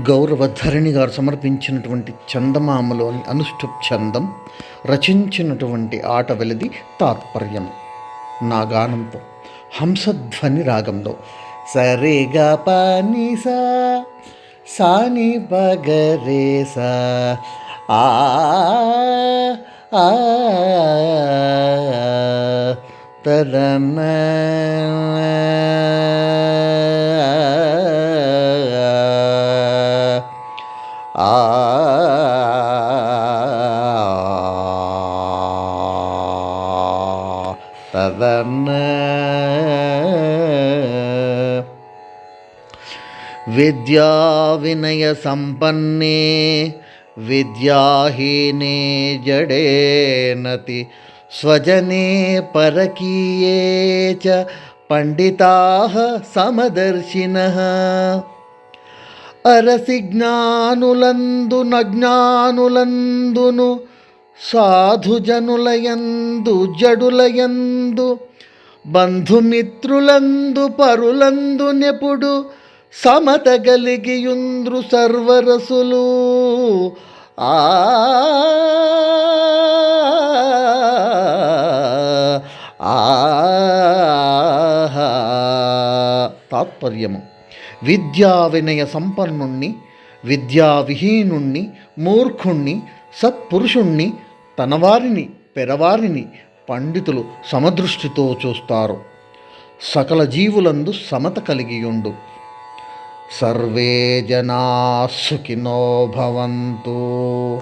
గౌరవధరణి గారు సమర్పించినటువంటి చందమామలోని అనుష్ఠుప్ చందం రచించినటువంటి ఆట వెలది తాత్పర్యం నా గానంతో హంసధ్వని రాగంలో సరిగా పని సా సాని బగరే సా ఆ ఆ आ विद्या विनय संपन्ने विद्याहीने जड़े नति स्वजने परकीये च पंडिताः समदर्शिनः అరసి జ్ఞానులందు నజ్ఞానులందును సాధుజనులయందు జడులయందు బంధుమిత్రులందు పరులందు నెపుడు సమత గలిగియుంద్రు సర్వరసులు ఆ ఆహా. తాత్పర్యము విద్యా వినయ సంపన్నుణ్ణి విద్యావిహీనుణ్ణి మూర్ఖుణ్ణి సత్పురుషుణ్ణి తనవారిని పెరవారిని పండితులు సమదృష్టితో చూస్తారు. సకల జీవులందు సమత కలిగియుండు. సర్వే జనా సుఖినో భవంతు.